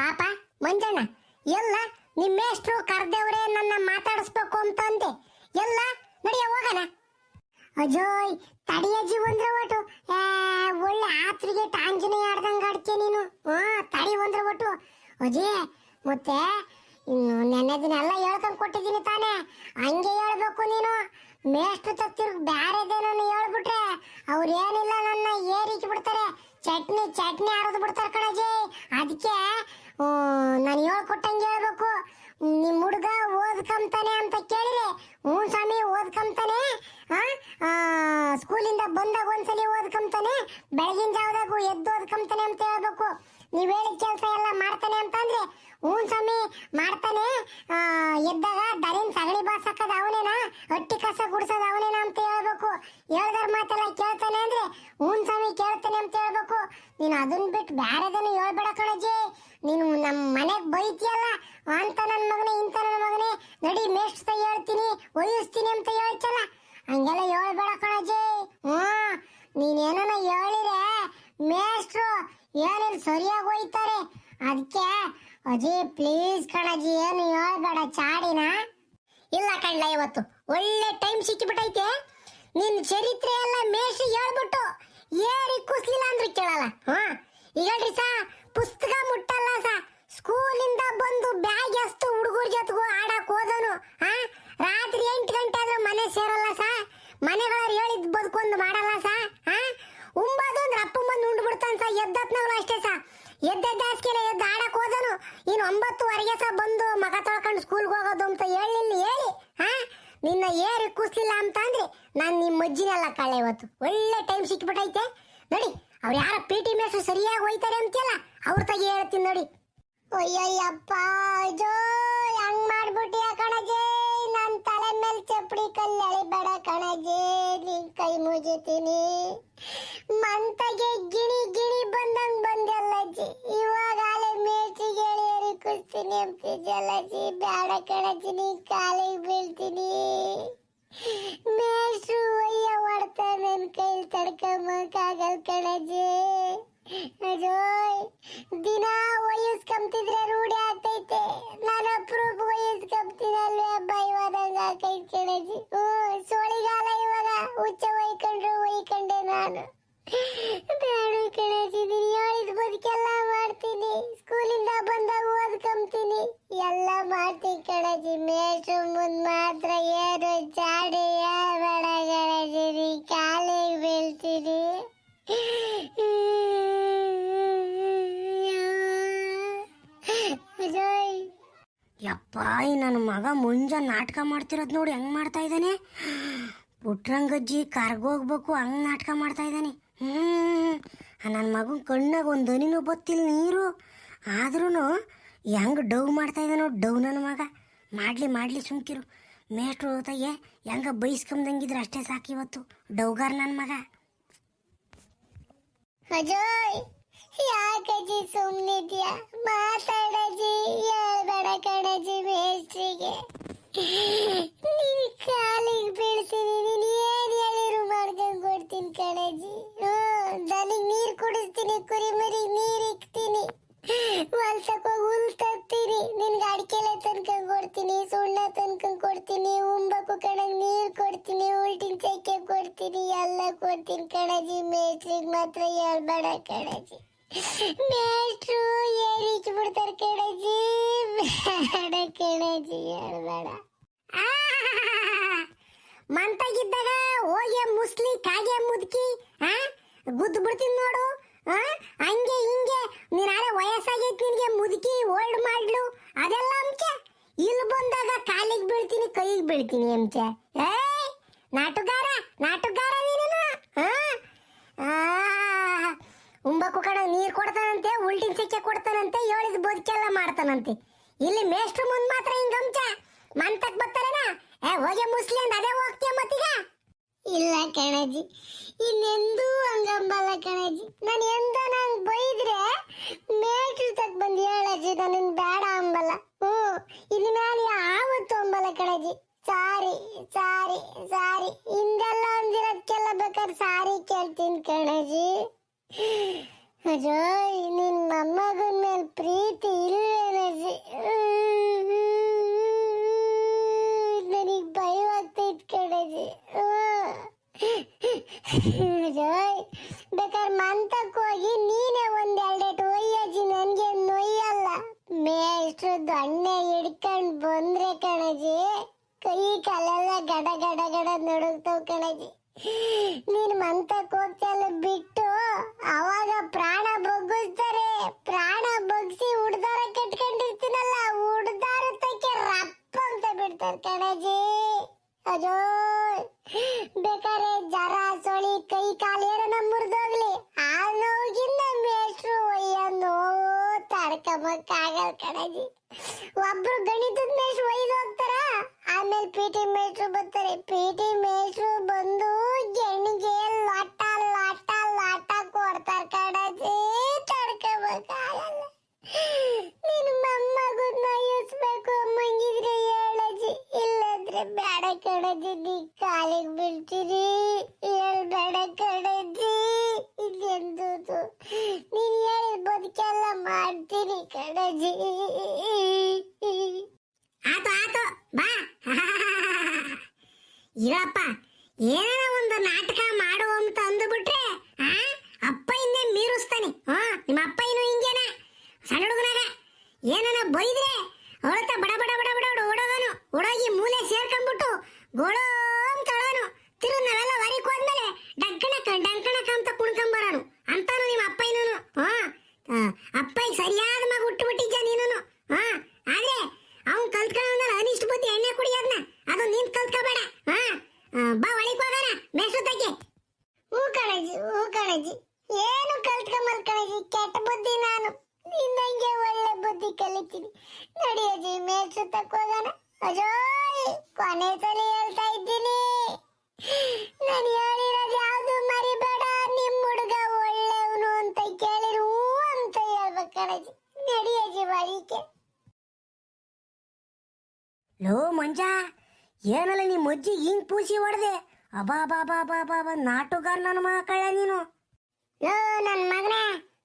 ಪಾಪ, ಮಂಜಣ್ಣ, ಎಲ್ಲ ನಿಮ್ಮ ಮೇಷ್ಟ್ರು ಕರ್ದೇವ್ರೆ ನನ್ನ ಮಾತಾಡಿಸ್ಬೇಕು ಅಂತ ಅಂದೆ. ಎಲ್ಲ, ನಡಿಯ, ಹೋಗಣ. ಅಜೋಯ್, ತಡಿಯ ಜೀವಂದ್ರ ಒಟ್ಟು. ಒಳ್ಳೆ ಆತ್ರಿಗೆ ಟಾಂಜನೇ ಆಡ್ದಂಗ ಆಡ್ತೀಯ ನೀನು? ಹ್ಮ್ ತಡಿ ಒಂದ್ರ ಒಟ್ಟು. ಅಜಯ್ ಮತ್ತೆ ನೆನ್ನೆ ದಿನ ಎಲ್ಲ ಹೇಳ್ಕೊಂಡು ಕೊಟ್ಟಿದ್ದೀನಿ ತಾನೇ. ಹಂಗೆ ಹೇಳ್ಬೇಕು ನೀನು. ಮೇಷ್ಟ್ರು ತತ್ತಿರ್ ಬ್ಯಾರೆದೇನೋ ಹೇಳ್ಬಿಟ್ರೆ ಅವ್ರು ಏನಿಲ್ಲ ನನ್ನ ಏರಿಕೆ ಬಿಡ್ತಾರೆ. ಚಟ್ನಿ ಚಟ್ನಿ ಆರೋದು ಬಿಡ್ತಾರೆ ಕಣಜಿ. ಅದಕ್ಕೆ ನಾನು ಹೇಳ್ಕೊಟ್ಟಂಗೆ ಹೇಳ್ಬೇಕು. ನಿಮ್ಮ ಹುಡುಗ ಓದ್ಕಂತಾನೆ ಅಂತ ಕೇಳಿದ್ರೆ ಹ್ಞೂ ಸ್ವಾಮಿ, ಓದ್ಕಂತಾನೆ. ಸ್ಕೂಲಿಂದ ಬಂದಾಗ ಒಂದ್ಸಲಿ ಓದ್ಕಂತಾನೆ, ಬೆಳಗಿನ ಜಾವದಾಗು ಎದ್ದು ಓದ್ಕಂತಾನೆ ಅಂತ ಹೇಳ್ಬೇಕು. ನೀವು ಹೇಳಿದ ಕೆಲಸ ಎಲ್ಲ ಮಾಡ್ತಾನೆ ಅಂತಂದ್ರೆ ಹ್ಞೂ ಸ್ವಾಮಿ, ಮಾಡ್ತಾನೆ. ಎದ್ದಾಗ ದರಿನ್ ಸಗಣಿ ಬಾಸಕ್ಕದ ಅವನೇನಾ? ಹಟ್ಟಿ ಕಸ ಗುಡ್ಸೋದು ಅವನೇನಾ ಅಂತ ಹೇಳ್ಬೇಕು. ಹೇಳ್ದಾರ ಮಾತೆಲ್ಲ ಕೇಳ್ತಾನೆ ಅಂದ್ರೆ, ಹ್ಞೂ ಸ್ವಾಮಿ, ಕೇಳ್ತಾನೆ ಅಂತ ಹೇಳ್ಬೇಕು. ನೀನು ಅದನ್ನ ಬಿಟ್ಟು ಬ್ಯಾರೆದನ್ನು ಹೇಳ್ಬೇಡ ಕಣಜ್ಜಿ ನೀನು ನಮ್ಮ ಮನೆಗೆ ಬೈತಿಯಲ್ಲ ಅಂತ ನನ್ನ ಮಗನೇ ಇಂಥ ನನ್ನ ಮಗನೇ, ನಡಿ ಮೇಷ್ಟ್ರ ತ ಹೇಳ್ತೀನಿ, ಒಯ್ಯಿಸ್ತೀನಿ ಅಂತ ಹೇಳ್ತಲ್ಲ ಹಂಗೆಲ್ಲ ಹೇಳ್ಬೇಡ ಕಣಜಿ. ಹ್ಞೂ ನೀನೇನ ಹೇಳಿರೆ? ಮೇಷ್ಟ್ರು, ಏನೇನು ಸರಿಯಾಗಿ ಹೋಯ್ತಾರೆ ಅದಕ್ಕೆ ಅಜಿ ಪ್ಲೀಸ್ ಕಣಜಿ, ಏನು ಹೇಳ್ಬೇಡ ಚಾಡಿನ? ಇಲ್ಲ ಕಣ್ಲ, ಇವತ್ತು ಒಳ್ಳೆ ಟೈಮ್ ಸಿಕ್ಕಿಬಿಟ್ಟೈತೆ ನಿನ್ನ ಚರಿತ್ರೆ ಎಲ್ಲ ಮೇಷ್ಟ್ರಿ ಹೇಳ್ಬಿಟ್ಟು, ಏರಿ ಕುಸ್ಲಿಲ್ಲ ಅಂದ್ರೆ ಕೇಳಲ್ಲ. ಹಾ ಈಗ ಹೇಳ್ರಿ ಸಾ, ಪುಸ್ತಕ ಮುಟ್ಟಲ್ಲ ಸಾ. ಸ್ಕೂಲಿಂದ ಬಂದು ಬ್ಯಾಗ್ ಎಷ್ಟು ಹುಡುಗರ ಜೊತೆಗೂ ಆಡಕ್ ಹೋದನು. ಹಾ ರಾತ್ರಿ ಎಂಟು ಗಂಟೆ ಆದ್ರೆ ಮನೆ ಸೇರಲ್ಲ ಸಾ. ಮನೆಗಳವ್ರು ಹೇಳಿದ್ ಬದುಕೊಂದು ಮಾಡಲ್ಲ ಸಾ. ಹಾ ಉಂಬದು ಅಂದ್ರೆ ಅಪ್ಪ ಬಂದು ಉಂಡು ಬಿಡ್ತಾನ ಸಾ. ಎದ್ದತ್ನಗಳು ಅಷ್ಟೇ ಸಾ. ಎದ್ದೆದ್ದ ಹಾಸ್ಕೆಲೆ ಎದ್ದು ಆಡಕ್ ಹೋದನು. ಇನ್ನು ಒಂಬತ್ತುವರೆಗೆ ಸಹ ಬಂದು ಮಗ ತೊಳ್ಕೊಂಡು ಸ್ಕೂಲ್ಗೆ ಹೋಗೋದು ಅಂತ ಹೇಳಿಲ್ಲ ಹೇಳಿ. ಹಾ ನಿನ್ನ ಏರಿ ಕೂಸ್ಲಿಲ್ಲ ಅಂತಂದ್ರೆ ನಾನು ನಿಮ್ಮ ಅಜ್ಜಿನೆಲ್ಲ ಕಳೆ ಇವತ್ತು. ಒಳ್ಳೆ ಟೈಮ್ ಸಿಕ್ಬಿಟ್ಟೈತೆ ನೋಡಿ. ಅವ್ರು ಯಾರ ಪಿ ಟಿ ಮೇಸ್ಟ್ರು ಸರಿಯಾಗಿ ಹೋಯ್ತಾರೆ ಅಂತೀಯಲ್ಲ, ಅವ್ರ ತಗಿ ಹೇಳ್ತೀನಿ ನೋಡಿ. ಅಯ್ಯಯ್ಯಪ್ಪ ಜೋ, ಹಂಗ್ ಮಾಡ್ಬಿಟ್ಟಿಯ ಕಣಜೆ, ನನ್ ತಲೆ ಮೇಲೆ ಚಪ್ಪಡಿ ಕಲ್ಲು ಎಳಿಬೇಡ ಕಣಜೆ, ನಿನ್ ಕೈ ಮುಗಿತೀನಿ. ಮಂತಗೆ ಗಿಣಿ ಗಿಣಿ ಬಂದಂಗ್ ಬಂದಲ್ಲಜ್ಜಿ ಇವಾಗ ಅಲೆ ಹೇಳಿ ಹೇಳಿ ಕುಸ್ತೀನಿ ಅಂತಿದ್ದಲ್ಲಜ್ಜಿ ಬೇಡ ಕಣಜಿ, ನೀನ್ ಕಾಲಿಗೆ ಬೀಳ್ತೀನಿ. ಮೇಷ್ಟ್ರು ಒಯ್ಯ ಹೊಡ್ತಾ ನನ್ ಕೈಲಿ ತಡ್ಕೊಂಬಕ್ಕಾಗಲ್ ಕಣಜ್ಜಿ ಅಜೋಯ್, ದಿನ ವಯಸ್ಕಂತಿದ್ರೆ ರೂಢಿ ಆಗ್ತೈತೆ. ನಾನು ಕಣಜಿ. ಇವಾಗ ಹುಚ್ಚ ಒಯ್ಕೊಂಡ್ರು ಒಯ್ಕೊಂಡೆ ನಾನು. ಬೇಡ ಕಣಜಿ ಬದುಕೆಲ್ಲ ಸ್ಕೂಲಿಂದ ಬಂದಾಗ ಓದ್ಕೊಂತೀನಿ ಎಲ್ಲ ಮಾಡ್ತೀನಿ ಕಣಜಿ ಮೇಜು ಮುಂದ್ ಮಾತ್ರ ಏನು ಚಾಡಿ ಬೇಡ ಕಣಜಿ ನೀ ಕಾಲಿಗೆ ಬೀಳ್ತೀನಿ. ಯಪ್ಪ ನನ್ನ ಮಗ ಮುಂಜಾನೆ ನಾಟಕ ಮಾಡ್ತಿರೋದು ನೋಡಿ ಹೆಂಗ್ ಮಾಡ್ತಾ ಇದ್ದಾನೆ? ಪುಟ್ರಂಗಜ್ಜಿ ಕರ್ಗೋಗ್ಬೇಕು ಹಂಗ್ ನಾಟಕ ಮಾಡ್ತಾ ಇದ್ದಾನೆ. ಹ್ಮ್, ನನ್ನ ಮಗನ ಕಣ್ಣಾಗ ಒಂದು ದನಿನೂ ಬತ್ತಿಲ್ಲ ನೀರು. ಆದ್ರೂ ಹೆಂಗ್ ಡವ್ ಮಾಡ್ತಾ ಇದ್ದಾನೋ ಡವ್ ನನ್ನ ಮಗ. ಮಾಡ್ಲಿ ಮಾಡ್ಲಿ ಸುಮ್ಕಿರು. ಮೇಷ್ಟ್ರು ಹೋತಾಗೆ ಹೆಂಗ ಬೈಸ್ಕೊಂಬಂಗಿದ್ರೆ ಅಷ್ಟೇ ಸಾಕು ಇವತ್ತು. ಡೌಗಾರ್ ನನ್ನ ಮಗ. ಅಜೋಯ್ ಯಾಕಜಿ ಸುಮ್ಮನಿದ್ಯಾ ಮಾತಾಡಜಿ, ಹೇಳ್ಬೇಡ ಕಣಜಿ ಮೇಸ್ಟ್ರಿಗೆ ನೀನು ಕಾಲಿಗೆ ಬೀಳ್ತೀನಿ, ನೀನ್ ಏನ್ ಹೇಳಿರು ಮಾಡ್ಕೊಂಡ್ ಕೊಡ್ತೀನಿ ಕಣಜಿ. ಹ್ಞೂ ದನಿಗ್ ನೀರ್ ಕುಡಿಸ್ತೀನಿ, ಕುರಿ ಮರಿ ನೀರ್ ಇಕ್ತೀನಿ. ಹೊಲ್ಸಕ್ ಹೋಗಿ ಹುಲ್ ತತ್ತೀನಿ ನಿನ್ಗೆ ಅಡಿಕೆಲೆ ತನ್ಕೊಂಡ್ ಕೊಡ್ತೀನಿ, ಸುಣ್ಣ ತನ್ಕೊಂಡ್ ಕೊಡ್ತೀನಿ, ಉಂಬಕ್ಕು ಕಣಗ್ ನೀರು ಕೊಡ್ತೀನಿ, ಉಲ್ಟಿನ ಚಕ್ಕೆ ಕೊಡ್ತೀನಿ, ಎಲ್ಲ ಕೊಡ್ತೀನಿ ಕಣಜಿ. ಮೇಸ್ಟ್ರಿಗೆ ಮಾತ್ರ ಹೇಳ್ಬೇಡ ಕಣಜಿ. ಮೇಷ್ಟ್ರು ಏರಿಚ್ ಬಿಡ್ತಾರೆ ಕಣಜಿ. ಬೇಡ ಕಣಜಿ, ಹೇಳ್ಬೇಡ. ಮಂತಾಗಿದ್ದಾಗ ಹೋಗಿ ಮುಸ್ಲಿ ಕಾಗೆ ಮುದುಕಿ, ಆ, ಗುದ್ದು ಬಿಡ್ತೀನಿ ನೋಡು. ಹಂಗೆ, ಹಿಂಗೆ. ನೀನ್ ಆಳೆ ವಯಸ್ಸಾಗೈತಿ ನಿನಗೆ ಮುದುಕಿ ಓಲ್ಡ್ ಮಾಡ್ಲು. ಅದೆಲ್ಲ ಅಂಚೆ ಇಲ್ಲಿ ಬಂದಾಗ ಕಾಲಿಗೆ ಬೀಳ್ತೀನಿ, ಕೈಗೆ ಬೀಳ್ತೀನಿ ಅಂಚೆ ಏ ನಾಟುಗಾರ ನಾಟುಗಾರ ನೀನು ಉಂಬಕು ಕಣ, ನೀರು ಕೊಡ್ತಾನಂತೆ, ಉಲ್ಟಿನ ಸಿಕ್ಕೆ ಕೊಡ್ತಾನಂತೆ, ಹೇಳಿದ ಬದುಕೆಲ್ಲ ಮಾಡ್ತಾನಂತೆ. ಇಲ್ಲಿ ಮೇಷ್ಟ್ರು ಮುಂದೆ ಮಾತ್ರ ಹಿಂಗಂಚ ಮಂತಕ್ ಬರ್ತಾರೇನ? ಏ, ಹೋಗಿ ಮುಸ್ಲಿ ಅಂದ್ ಅದೇ ಹೋಗ್ತೀಯ ಮತ್ತೀಗ? ಇಲ್ಲ ಕಣಜಿ. ಇನ್ನೆಂದೂ ಹಂಗಂಬಲ್ಲ ಕಣಜಿ. ನಾನು ಎಂದ ನಂಗೆ ಬೈದ್ರೆ ಮೇಟ್ರು ತಕ್ ಬಂದು ಹೇಳಜ್ಜಿ ನನ್ನ ಬೇಡ ಅಂಬಲ್ಲ. ಹ್ಞೂ ಇನ್ನು ಮೇಲೆ ಯಾವತ್ತು ಅಂಬಲ್ಲ ಕಣಜಿ. ಸಾರಿ ಸಾರಿ ಸಾರಿ. ಹಿಂದೆಲ್ಲ ಅಂದಿರೋದಕ್ಕೆಲ್ಲ ಬೇಕಾದ್ರೆ ಸಾರಿ ಕೇಳ್ತೀನಿ ಕಣಜಿ. ಅಜೋ ನಿನ್ ಮೊಮ್ಮಗನ ಮೇಲೆ ಪ್ರೀತಿ ಇಲ್ಲ ಬೇಕಾದ್ರೆ ಮಂತಕ್ಕೆ ಹೋಗಿ ನೀನೇ ಒಂದೆರಡೆಟು ಒಯ್ಯಜ್ಜಿ ನನಗೆ ನೊಯ್ಯಲ್ಲ. ಮೇಷ್ಟ್ರು ದೊಣ್ಣೆ ಹಿಡ್ಕೊಂಡು ಬಂದ್ರೆ ಕಣಜಿ ಕೈ ಕಾಲೆಲ್ಲ ಗಡ ಗಡ ಗಡ ನಡುಗ್ತಾವ್ ಕಣಜಿ ನೀನ್ ಮಂತಕ್ಕೆ ಹೋಗ್ತಲ್ಲ ಬಿಟ್ಟು ಅವಾಗ ಪ್ರಾಣ ಬಗ್ಗಿಸ್ತಾರೆ. ಪ್ರಾಣ ಬಗ್ಸಿ ಉಡ್ದಾರ ಕಟ್ಕೊಂಡಿರ್ತೀನಲ್ಲ, ಉಡ್ದಾರ ತಕ್ಕೆ ರಪ್ಪ ಅಂತ ಬಿಡ್ತಾರೆ ಕಣಜಿ ಅಜೋ ಬೇಕಾರೆ ಜರ ಸೊಳಿ ಕೈ ಕಾಲು ಏರನ ಮುರಿದೋಗ್ಲಿ ಆ ನೋವಿಗಿಂತ ಮೇಷ್ಟ್ರು ಒಯ್ಯ ನೋವು ತಡ್ಕಬಕ್ಕಾಗಲ್ ಕಣಜಿ ಒಬ್ರು ಗಣಿತದ ಮೇಷ್ಟ್ರು ಒಯ್ದು ಹೋಗ್ತಾರ ಆಮೇಲೆ ಪಿ ಟಿ ಮೇಷ್ಟ್ರು ಬರ್ತಾರೆ ಪಿ ಮೇಷ್ಟ್ರು ಬಂದು ಗೆಣ್ಣಿಗೆ ಲಾಟ ಲಾಟ ಲಾಟ ಕೊಡ್ತಾರೆ ಕಣಜಿ ತಡ್ಕೋಬೇಕಾಗಲ್ಲ. ನಿನ್ ಮೊಮ್ಮಗು ಯೋಚಿಸ್ಬೇಕು ಅಮ್ಮಂಗಿದ್ರೆ ಹೇಳಜಿ ಇಲ್ಲಂದ್ರೆ ಬೇಡ ಕಣಜ್ಜಿ, ನೀ ಕಾಲಿಗೆ ಬೀಳ್ತೀರಿ. ಹೇಳ್ಬೇಡ ಕಣಜ್ಜಿ. ಇದೆಂದು ನೀನ್ ಹೇಳಿದ ಬದುಕೆಲ್ಲ ಮಾಡ್ತೀನಿ ಕಣಜ್ಜಿ ಆತು ಆತು ಬಾ ಇರಪ್ಪ, ಏನಾರ ಒಂದು ನಾಟಕ ಮಾಡು ಅಂತ ಅಂದುಬಿಟ್ರೆ, ಆ? ಅಪ್ಪ ಹಿಂದೆ ಮೀರಿಸ್ತಾನೆ. ಹಾ, ನಿಮ್ಮ ಅಪ್ಪ ಇನ್ನು ಹಿಂಗೇನ? ಸಣ್ಣ ಹುಡುಗನಾಗ ಏನನ ಬೈದ್ರೆ ಅವಳತ್ತ ಬಡ ಬಡ ಬಡ ಬಡ ಓಡೋದನು. ಓಡೋಗಿ ಮೂಲೆ ಸೇರ್ಕೊಂಡ್ಬಿಟ್ಟು ಗೋಳೋ ಅಂತ ಅಳೋನು ತಿರು ನಾವೆಲ್ಲ ಹೊರಗೆ ಹೋದ್ಮೇಲೆ ಡಕ್ಕಣಕ ಡಂಕಣಕ ಅಂತ ಕುಣ್ಕೊಂಬರೋನು ಅಂತಾನು ನಿಮ್ಮ ಅಪ್ಪ ಇನ್ನೂ ಹಾ ಅಪ್ಪ ಸರಿಯಾದ ಮಗ ಹುಟ್ಟು ಬಿಟ್ಟಿದ್ದ ನೀನು ಹಾ ಆದ್ರೆ ಅವ್ನ್ ಕಲ್ತ್ಕೊಂಡ ಅನಿಷ್ಟ ಬುದ್ಧಿ ಎಣ್ಣೆ ಕುಡಿಯೋದ್ನ ಅದು ನೀನ್ ಕಲ್ತ್ಕೋಬೇಡ ಹಾ ಆ, ಬಾ ಒಳಗೆ ಹೋಗೋಣ ಮೇಸೂತಕ್ಕೆ ಹೂ ಕಣಜಿ ಹೂ ಕಣಜಿ ಏನು ಕಲ್ತ್ಕೊಂಬಲ್ ಕಣಜಿ ಕೆಟ್ಟ ಬುದ್ಧಿ ನಾನು ನಿನ್ನಂಗೆ ಒಳ್ಳೆ ಬುದ್ಧಿ ಕಲಿತೀನಿ ನಡಿಯಜಿ ಮೇಲ್ಸುತ್ತಕ್ಕೆ ಹೋಗೋಣ ಅಜೋಯ್ ಕೊನೆ ಸಲ ಹೇಳ್ತಾ ಇದ್ದೀನಿ ನಾನು ಹೇಳಿರೋದು ಯಾವುದು ಮರಿಬೇಡ ನಿಮ್ಮ ಹುಡುಗ ಒಳ್ಳೆಯವನು ಅಂತ ಕೇಳಿರು ಹೂ ಅಂತ ಹೇಳ್ಬೇಕು ಕಣಜಿ ನಡಿಯಜಿ ಒಳಿಕೆ ಲೋ ಮಂಜ ಏನಲ್ಲ ನಿಮ್ಮ ಅಜ್ಜಿ ಹಿಂಗ್ ಪೂಸಿ ಹೊಡೆದೆ? ಅಬಾ ಬಾ ಬಾ ಬಾ ಬಾ ಬಾ ನಾಟುಗಾರ ನನ್ನ ಮಕ್ಕಳ ನೀನು. ಲೋ ನನ್ನ ಮಗನೇ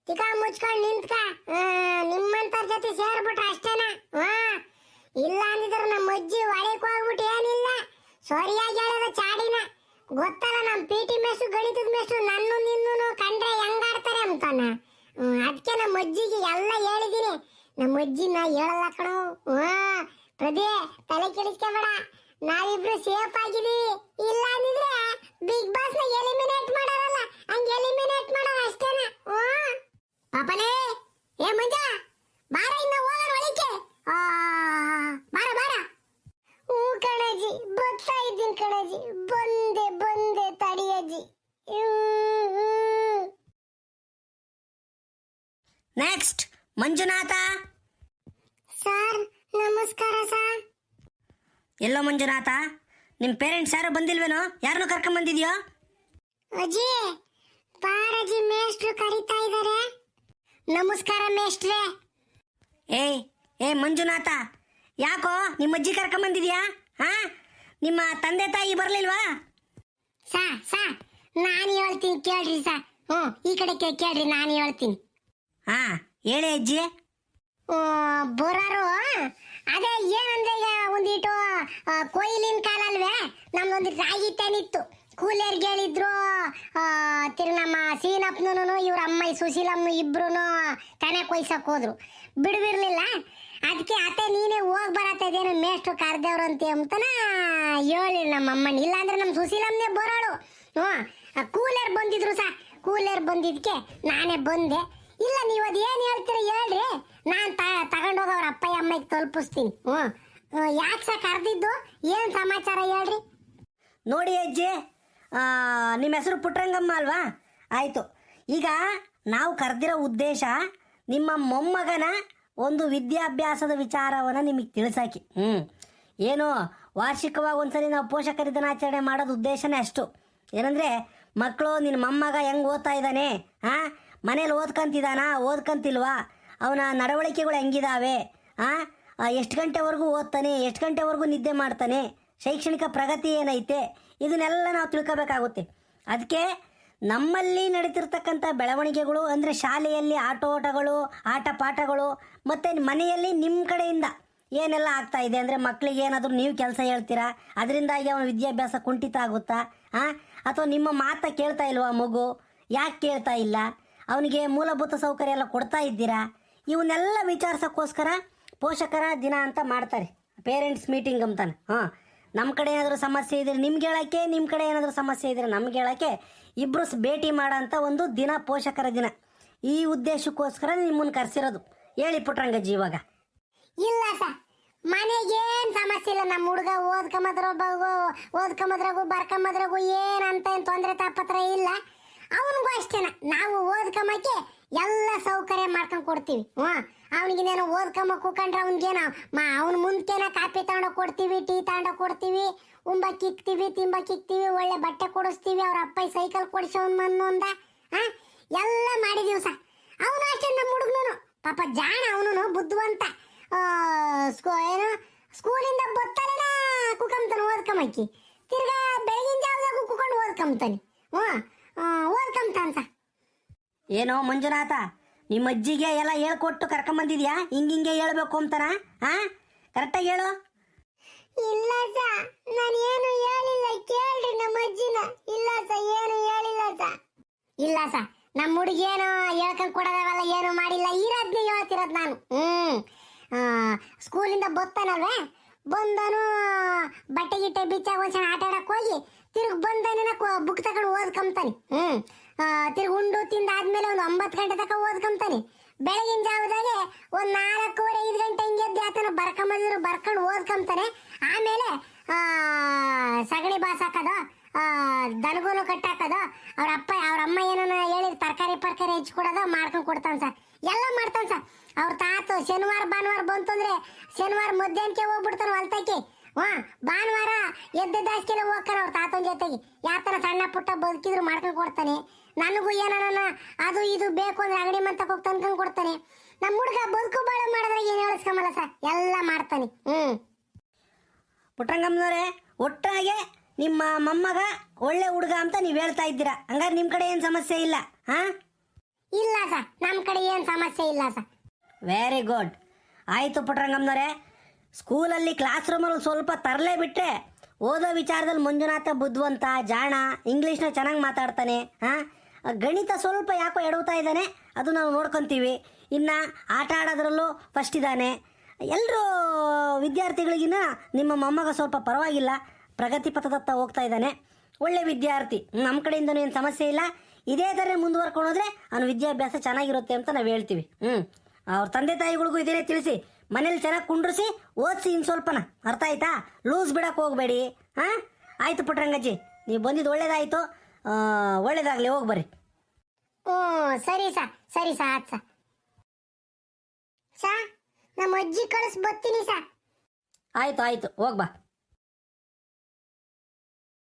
ತಿಕ ಮುಚ್ಕೊಂಡು ನಿಂತ್ಕ. ನಿಮ್ಮಂತ ಜೊತೆ ಸೇರ್ಬಿಟ್ರ ಅಷ್ಟೇನ? ಇಲ್ಲ ಅಂದಿದ್ರೆ ನಮ್ಮ ಅಜ್ಜಿ ಒಳಕ್ ಹೋಗ್ಬಿಟ್ಟು ಏನಿಲ್ಲ. ಸರಿಯಾಗಿ ಹೇಳೋದು ಚಾಡಿನ. ಗೊತ್ತಲ್ಲ ನಮ್ಮ ಪಿ ಟಿ ಮೇಸು ಗಣಿತದ ಮೇಸು ನನ್ನ ನಿನ್ನೂ ಕಂಡ್ರೆ ಹೆಂಗಾಡ್ತಾರೆ ಅಂತಾನ. ಅದಕ್ಕೆ ನಮ್ಮ ಅಜ್ಜಿಗೆ ಎಲ್ಲ ಹೇಳಿದ್ದೀನಿ ನಮ್ಮ ಅಜ್ಜಿನ ಹೇಳಲ್ಲ ಕಣೋ. ಹಾ ಪ್ರದೇ ತಲೆ ಕೆಡಿಸ್ಕೋಬೇಡ. ನಾವಿಬ್ರು ಸೇಫ್ ಆಗಿದೀವಿ ಇಲ್ಲ ಅಂದ್ರೆ ಬಿಗ್ ಬಾಸ್ನ ಎಲಿಮಿನೇಟ್ ಮಾಡಾರಲ್ಲ ಹಂಗ ಎಲಿಮಿನೇಟ್ ಮಾಡೋ ಅಷ್ಟೇನಾ? ಓ? ಪಾಪನೇ ಏ ಮಂಜ ಬಾರ ಇನ್ನ ಹೋಗೋಣ ಒಳಕ್ಕೆ ಆ, ಬಾರ ಬಾರ ಹ್ಞೂ ಕಣಜಿ ಬರ್ತಾ ಇದ್ದೀನಿ ಕಣಜಿ ಬಂದೆ ಬಂದೆ ತಡಿಯಜ್ಜಿ ನೆಕ್ಸ್ಟ್ ಮಂಜುನಾಥ ಸರ್ ನಮಸ್ಕಾರ ಸರ್ ಎಲ್ಲೋ ಮಂಜುನಾಥ ನಿಮ್ಮ ಪೇರೆಂಟ್ಸ್ ಯಾರು ಬಂದಿಲ್ವೇನೋ? ಯಾರನ್ನು ಕರ್ಕೊಂಡ್ ಬಂದಿದ್ಯೋ? ಅಜ್ಜಿ ಬಾರಜಿ ಮೇಸ್ಟ್ರು ಕರೀತಾ ಇದ್ದಾರೆ ನಮಸ್ಕಾರ ಮೇಷ್ಟ್ರೆ. ಏಯ್ ಏ ಮಂಜುನಾಥ ಯಾಕೋ ನಿಮ್ಮ ಅಜ್ಜಿ ಕರ್ಕೊಂಡ್ ಬಂದಿದ್ಯಾ? ಹಾ? ನಿಮ್ಮ ತಂದೆ ತಾಯಿ ಬರ್ಲಿಲ್ವಾ? ಸಾ ಸಾ ನಾನು ಹೇಳ್ತೀನಿ ಕೇಳ್ರಿ ಸಾ. ಹ್ಞೂ ಈ ಕಡೆ ಕೇ- ಕೇಳ್ರಿ ನಾನು ಹೇಳ್ತೀನಿ. ಹಾ ಹೇಳಿ ಅಜ್ಜಿ. ಬರೋರು ಅದೇ ಕೊಯ್ಲಿನ ಕಾಲ ಅಲ್ವೇ? ನಮ್ದೊಂದು ರಾಗಿ ತೆನಿತ್ತು ಕೂಲಿಯರ್ಗೆ ಹೇಳಿದ್ರು ಆ, ತಿರ್ಗ ನಮ್ಮ ಸೀನಪ್ಪನೂ ಇವ್ರ ಅಮ್ಮ ಸುಶೀಲಮ್ಮ ಇಬ್ರು ತನೆ ಕೊಯ್ಸಕ್ ಹೋದ್ರು. ಬಿಡುವಿರ್ಲಿಲ್ಲ ಅದಕ್ಕೆ ಅತ್ತೆ ನೀನೇ ಹೋಗಿ ಬರತ್ತದೇನು ಮೇಷ್ಟ್ರು ಕರ್ದೇವ್ರು ಅಂತ ಅಂತನ ಹೇಳಿ ನಮ್ಮ ಅಮ್ಮನ. ಇಲ್ಲಾಂದ್ರೆ ನಮ್ಮ ಸುಶೀಲಮ್ಮನೇ ಬರೋಳು. ಹ್ಞೂ. ಕೂಲರ್ ಬಂದಿದ್ರು ಸಾ. ಕೂಲರ್ ಬಂದಿದ್ಕೆ ನಾನೇ ಬಂದೆ. ಇಲ್ಲ ನೀವು ಅದೇನು ಹೇಳ್ತೀರ ಹೇಳ್ರಿ. ನಾನು ತಗೊಂಡೋಗಿ ಅವ್ರ ಅಪ್ಪ ಅಮ್ಮಗೆ ತಲುಪಿಸ್ತೀನಿ. ಹ್ಞೂ. ಯಾಕೆ ಸರ್ ಕರೆದಿದ್ದು ಏನು ಸಮಾಚಾರ ಹೇಳ್ರಿ? ನೋಡಿ ಅಜ್ಜಿ ನಿಮ್ಮ ಹೆಸರು ಪುಟ್ರಂಗಮ್ಮ ಅಲ್ವಾ? ಆಯಿತು. ಈಗ ನಾವು ಕರೆದಿರೋ ಉದ್ದೇಶ ನಿಮ್ಮ ಮೊಮ್ಮಗನ ಒಂದು ವಿದ್ಯಾಭ್ಯಾಸದ ವಿಚಾರವನ್ನು ನಿಮಗೆ ತಿಳಿಸಾಕಿ. ಹ್ಞೂ ಏನು ವಾರ್ಷಿಕವಾಗಿ ಒಂದ್ಸರಿ ನಾವು ಪೋಷಕರ ದಿನಾಚರಣೆ ಮಾಡೋದು ಉದ್ದೇಶನೇ ಅಷ್ಟು. ಏನಂದರೆ, ಮಕ್ಕಳು ನಿನ್ನ ಮೊಮ್ಮಗ ಹೆಂಗೆ ಓದ್ತಾ ಇದ್ದಾನೆ? ಹಾಂ ಮನೇಲಿ ಓದ್ಕಂತಿದ್ದಾನಾ? ಓದ್ಕಂತಿಲ್ವಾ? ಅವನ ನಡವಳಿಕೆಗಳು ಹೆಂಗಿದಾವೆ? ಹಾಂ ಎಷ್ಟು ಗಂಟೆವರೆಗೂ ಓದ್ತಾನೆ, ಎಷ್ಟು ಗಂಟೆವರೆಗೂ ನಿದ್ದೆ ಮಾಡ್ತಾನೆ, ಶೈಕ್ಷಣಿಕ ಪ್ರಗತಿ ಏನೈತೆ, ಇದನ್ನೆಲ್ಲ ನಾವು ತಿಳ್ಕೋಬೇಕಾಗುತ್ತೆ. ಅದಕ್ಕೆ ನಮ್ಮಲ್ಲಿ ನಡೀತಿರ್ತಕ್ಕಂಥ ಬೆಳವಣಿಗೆಗಳು ಅಂದರೆ ಶಾಲೆಯಲ್ಲಿ ಆಟೋಟಗಳು ಆಟ ಪಾಠಗಳು, ಮತ್ತು ಮನೆಯಲ್ಲಿ ನಿಮ್ಮ ಕಡೆಯಿಂದ ಏನೆಲ್ಲ ಆಗ್ತಾ ಇದೆ ಅಂದರೆ ಮಕ್ಕಳಿಗೆ ಏನಾದರೂ ನೀವು ಕೆಲಸ ಹೇಳ್ತೀರಾ? ಅದರಿಂದಾಗಿ ಅವನ ವಿದ್ಯಾಭ್ಯಾಸ ಕುಂಠಿತ ಆಗುತ್ತಾ? ಹಾಂ ಅಥವಾ ನಿಮ್ಮ ಮಾತ ಕೇಳ್ತಾ ಇಲ್ವಾ ಮಗು? ಯಾಕೆ ಕೇಳ್ತಾ ಇಲ್ಲ? ಅವನಿಗೆ ಮೂಲಭೂತ ಸೌಕರ್ಯ ಎಲ್ಲ ಕೊಡ್ತಾ ಇದ್ದೀರಾ? ಇವನ್ನೆಲ್ಲ ವಿಚಾರಿಸೋಕ್ಕೋಸ್ಕರ ಪೋಷಕರ ದಿನ ಅಂತ ಮಾಡ್ತಾರೆ. ಪೇರೆಂಟ್ಸ್ ಮೀಟಿಂಗ್ ಅಂತಾನೆ. ಹಾಂ ನಮ್ಮ ಕಡೆ ಏನಾದರೂ ಸಮಸ್ಯೆ ಇದ್ರೆ ನಿಮ್ಗೆ ಹೇಳೋಕ್ಕೆ ನಿಮ್ಮ ಕಡೆ ಏನಾದರೂ ಸಮಸ್ಯೆ ಇದ್ರೆ ನಮ್ಗೆ ಹೇಳೋಕ್ಕೆ ಇಬ್ಬರು ಭೇಟಿ ಮಾಡೋಂಥ ಒಂದು ದಿನ ಪೋಷಕರ ದಿನ. ಈ ಉದ್ದೇಶಕ್ಕೋಸ್ಕರ ನಿಮ್ಮನ್ನು ಕರೆಸಿರೋದು. ಹೇಳಿ ಪುಟ್ರಂಗಜ್ಜಿ ಇವಾಗ. ಇಲ್ಲ ಸರ್ ಮನೆಗೇನು ಸಮಸ್ಯೆ ಇಲ್ಲ. ನಮ್ಮ ಹುಡುಗ ಓದ್ಕೊಂಬದ್ರಾಗು ಓದ್ಕೊಂಬದ್ರಾಗು, ಬರ್ಕೊಂಬದ್ರಾಗು ಅಂತ ಏನು ತೊಂದರೆ ತಾಪತ್ರ ಇಲ್ಲ. ಅವನಿಗೂ ಅಷ್ಟೇನ. ನಾವು ಓದ್ಕೊಂಬಕ್ಕೆ ಎಲ್ಲ ಸೌಕರ್ಯ ಮಾಡ್ಕೊಂಡು ಕೊಡ್ತೀವಿ. ಹ್ಞೂ ಅವನಿಗೇನೇನೋ ಓದ್ಕೊಂಬ ಕೂಕೊಂಡ್ರೆ ಅವ್ನಿಗೇನೋ? ಮಾ, ಅವ್ನ ಮುಂದ್ಕೇನ ಕಾಪಿ ತಗೊಂಡೋಗಿ ಕೊಡ್ತೀವಿ, ಟೀ ತಗೊಂಡೋಗಿ ಕೊಡ್ತೀವಿ ಉಂಬಕ್ಕೆ ಕಿಕ್ತೀವಿ ತಿಂಬಕ್ಕೆ ಕಿಕ್ತೀವಿ, ಒಳ್ಳೆ ಬಟ್ಟೆ ಕೊಡಿಸ್ತೀವಿ, ಅವ್ರ ಅಪ್ಪ ಸೈಕಲ್ ಕೊಡಿಸೋನ್ ಮನ್ನೊಂದ ಆ? ಎಲ್ಲ ಮಾಡಿದೀವಿ ಸಹ ಅವನು ಅಷ್ಟೇ ನಮ್ಮ ಹುಡುಗನು ಪಾಪ ಜಾಣ ಅವನು ಬುದ್ಧಿವಂತ. ಸ್ಕೂ, ಏನು? ಸ್ಕೂಲಿಂದ ಬತ್ತಲೇನ ಕುಕಂತಾನೆ ಓದ್ಕೊಂಬಕ್ಕಿ ತಿರ್ಗಾ ಬೆಳಗಿನ ಜಾವದಾಗ ಕುಕೊಂಡು ಓದ್ಕೊಂತಾನೆ ಹ್ಞೂ ಓದ್ಕೊಂತಾನ ಸ. ಏನೋ ಮಂಜುನಾಥ ನಿಮ್ಮ ಅಜ್ಜಿಗೆ ಎಲ್ಲ ಹೇಳ್ಕೊಟ್ಟು ಕರ್ಕೊಂಬಂದಿದ್ಯಾ? ಹಿಂಗಿಂಗೆ ಹೇಳ್ಬೇಕು ಅಂತಾನ ಹಾಂ ಕರೆಕ್ಟಾಗಿ ಹೇಳು. ಇಲ್ಲ ಸ ನಾನು ಏನು ಹೇಳಿಲ್ಲ. ಕೇಳ್ರಿ ನಮ್ಮ ಅಜ್ಜಿನ ಇಲ್ಲ ಸ ಏನು ಹೇಳಿಲ್ಲ ಸ ಇಲ್ಲ ಸ ನಮ್ಮ ಹುಡುಗೇನು ಹೇಳ್ಕೊಂಡ್ ಕೊಡೋದವಲ್ಲ ಏನು ಮಾಡಿಲ್ಲ. ಇರೋದ್ನೇ ಹೇಳ್ತಿರೋದು ನಾನು. ಹ್ಮ್. ಸ್ಕೂಲಿಂದ ಬತ್ತಾನಲ್ವೇ? ಬಂದನು ಬಟ್ಟೆ ಗಿಟ್ಟೆ ಬಿಚ್ಚಾಗ ಒಂದ್ಸಲ ಆಟ ಆಡಕ್ ಹೋಗಿ ತಿರುಗ್ ಬಂದನ ಬುಕ್ ತಗೊಂಡು ಓದ್ಕೊಂತಾನೆ ಹ್ಮ್. ತಿರ್ಗಿ ಉಂಡು ತಿಂದಾದ್ಮೇಲೆ ಒಂದು ಒಂಬತ್ತು ಗಂಟೆ ತನಕ ಓದ್ಕೊಂತಾನೆ. ಬೆಳಗಿನ ಜಾವದಾಗೆ ಒಂದು ನಾಲ್ಕೂವರೆ ಐದು ಗಂಟೆ ಹಿಂಗೆ ಎದ್ದು ಆತನ ಬರ್ಕೊಂಬಂದಿದ್ರು ಬರ್ಕೊಂಡು ಓದ್ಕೊಂತಾನೆ. ಆಮೇಲೆ ಸಗಣಿ ಬಾಸ್ ಹಾಕೋದು ಆ, ದನಗೂನು ಕಟ್ಟಾಕೋದು ಅವ್ರ ಅಪ್ಪ ಅವ್ರ ಅಮ್ಮ ಏನನ್ನ ಹೇಳಿದ್ರು ತರಕಾರಿ ಪರ್ಕಾರಿ ಹೆಚ್ಚಿಕೊಡೋದು ಮಾಡ್ಕೊಂಡು ಕೊಡ್ತಾನೆ ಸರ್ ಎಲ್ಲ ಮಾಡ್ತಾನೆ ಸರ್ ಅವ್ರ ತಾತು ಶನಿವಾರ ಭಾನುವಾರ ಬಂತು ಅಂದರೆ ಶನಿವಾರ ಮಧ್ಯಾಹ್ನಕ್ಕೆ ಹೋಗ್ಬಿಡ್ತಾನೆ ಹೊಲ್ತಕ್ಕೆ. ಹಾ ಭಾನುವಾರ ಎದ್ದ ದಾಸ್ಕೆಲ್ಲ ಹೋಗ್ತಾನೆ ಅವ್ರ ತಾತನ ಜೊತೆಗೆ. ಥರ ಸಣ್ಣ ಪುಟ್ಟ ಬದುಕಿದ್ರು ಮಾಡ್ಕೊಂಡು ಕೊಡ್ತಾನೆ. ನನಗೂ ಏನಾನ ಅದು ಇದು ಬೇಕು ಅಂದ್ರೆ ಅಂಗಡಿ ಮಂತಕ್ಕೆ ಹೋಗಿ ತಂದ್ಕೊಂಡು ಕೊಡ್ತಾನೆ. ನಮ್ಮ ಹುಡುಗ ಬದುಕು ಬಾಳ ಮಾಡಿದ್ರೆ ಏನು ಹೇಳಿಸ್ಕೊಂಬಲ್ಲ ಸರ್? ಎಲ್ಲ ಮಾಡ್ತಾನೆ. ಹ್ಞೂ ಪುಟ್ಟಂಗಮ್ಮನವರೇ ಒಟ್ಟಾಗೆ ನಿಮ್ಮ ಮೊಮ್ಮಗ ಒಳ್ಳೆ ಹುಡುಗ ಅಂತ ನೀವು ಹೇಳ್ತಾ ಇದ್ದೀರಾ? ಹಂಗಾರೆ ನಿಮ್ಮ ಕಡೆ ಏನು ಸಮಸ್ಯೆ ಇಲ್ಲ ಹಾಂ? ಇಲ್ಲ ಸರ್ ನಮ್ಮ ಕಡೆ ಏನು ಸಮಸ್ಯೆ ಇಲ್ಲ ಸರ್. ವೆರಿ ಗುಡ್ ಆಯಿತು ಪುಟ್ಟರಂಗಮ್ಮನವರೇ ಸ್ಕೂಲಲ್ಲಿ ಕ್ಲಾಸ್ ರೂಮಲ್ಲಿ ಸ್ವಲ್ಪ ತರಲೇ ಬಿಟ್ಟರೆ ಓದೋ ವಿಚಾರದಲ್ಲಿ ಮಂಜುನಾಥ ಬುದ್ಧಿವಂತ, ಜಾಣ, ಇಂಗ್ಲೀಷ್ನ ಚೆನ್ನಾಗಿ ಮಾತಾಡ್ತಾನೆ, ಹಾಂ? ಗಣಿತ ಸ್ವಲ್ಪ ಯಾಕೋ ಎಡವ್ತಾ ಇದ್ದಾನೆ, ಅದು ನಾವು ನೋಡ್ಕೊತೀವಿ. ಇನ್ನು ಆಟ ಆಡೋದ್ರಲ್ಲೂ ಫಸ್ಟ್ ಇದ್ದಾನೆ. ಎಲ್ಲರೂ ವಿದ್ಯಾರ್ಥಿಗಳಿಗಿನ್ನ ನಿಮ್ಮ ಮೊಮ್ಮಗ ಸ್ವಲ್ಪ ಪರವಾಗಿಲ್ಲ, ಪ್ರಗತಿ ಪಥದತ್ತ ಹೋಗ್ತಾ ಇದ್ದಾನೆ. ಒಳ್ಳೆ ವಿದ್ಯಾರ್ಥಿ ನಮ್ಮ ಕಡೆಯಿಂದನೂ ಏನು ಸಮಸ್ಯೆ ಇಲ್ಲ. ಇದೇ ಥರ ಮುಂದುವರ್ಕೊಂಡೋದ್ರೆ ಅವನ ವಿದ್ಯಾಭ್ಯಾಸ ಚೆನ್ನಾಗಿರುತ್ತೆ ಅಂತ ನಾವು ಹೇಳ್ತೀವಿ. ಹ್ಞೂ ಅವ್ರ ತಂದೆ ತಾಯಿಗಳಿಗೂ ಇದೇ ತಿಳಿಸಿ. ಮನೇಲಿ ಚೆನ್ನಾಗಿ ಕುಂಡ್ರಿಸಿ ಓದಿಸಿ ಇನ್ನು ಸ್ವಲ್ಪನ. ಅರ್ಥ ಆಯ್ತಾ? ಲೂಸ್ ಬಿಡಕ್ಕೆ ಹೋಗಬೇಡಿ. ಹಾಂ ಆಯಿತು ಪುಟ್ರಂಗಜ್ಜಿ ನೀವು ಬಂದಿದ್ದು ಒಳ್ಳೇದಾಯಿತು. ಒಳ್ಳೇದಾಗಲಿ ಹೋಗಿ ಬರ್ರಿ. ಓ ಸರಿ ಸಾ ಸರಿ ಸಾ ಆಯ್ತು ಸಾ. ಸಾ ನಮ್ಮ ಅಜ್ಜಿ ಕಳಿಸ್ ಬರ್ತೀನಿ ಸಾ. ಆಯಿತು ಆಯಿತು ಹೋಗಿ ಬಾ.